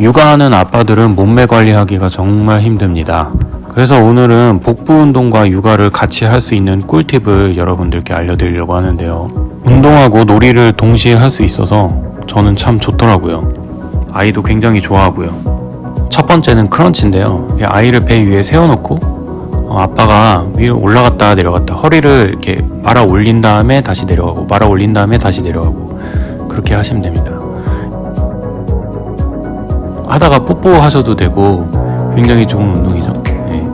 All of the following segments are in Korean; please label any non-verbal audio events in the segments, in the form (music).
육아하는 아빠들은 몸매 관리하기가 정말 힘듭니다. 그래서 오늘은 복부 운동과 육아를 같이 할 수 있는 꿀팁을 여러분들께 알려드리려고 하는데요. 운동하고 놀이를 동시에 할 수 있어서 저는 참 좋더라고요. 아이도 굉장히 좋아하고요. 첫 번째는 크런치인데요. 아이를 배 위에 세워놓고 어, 아빠가 위로 올라갔다 내려갔다 허리를 이렇게 말아 올린 다음에 다시 내려가고 말아 올린 다음에 다시 내려가고 그렇게 하시면 됩니다. 하다가 뽀뽀하셔도 되고 굉장히 좋은 운동이죠. 예.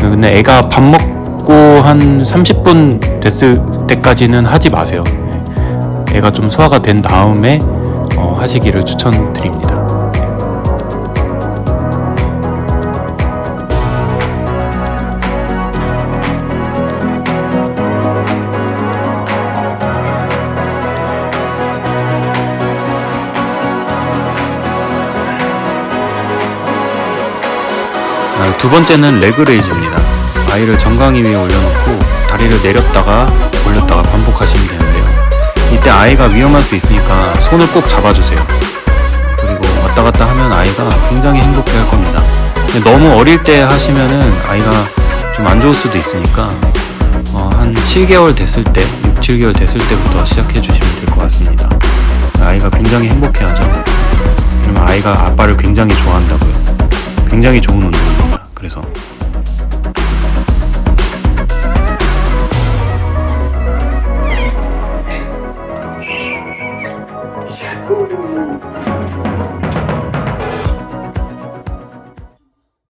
근데 애가 밥 먹고 한 30분 됐을 때까지는 하지 마세요. 예. 애가 좀 소화가 된 다음에 어, 하시기를 추천드립니다. 두 번째는 레그레이즈입니다. 아이를 정강이 위에 올려놓고 다리를 내렸다가 올렸다가 반복하시면 되는데요. 이때 아이가 위험할 수 있으니까 손을 꼭 잡아주세요. 그리고 왔다 갔다 하면 아이가 굉장히 행복해 할 겁니다. 너무 어릴 때 하시면은 아이가 좀 안 좋을 수도 있으니까 어, 한 7개월 됐을 때, 6, 7개월 됐을 때부터 시작해 주시면 될 것 같습니다. 아이가 굉장히 행복해 하죠. 그러면 아이가 아빠를 굉장히 좋아한다고요. 굉장히 좋은 운동입니다. 그래서. (laughs)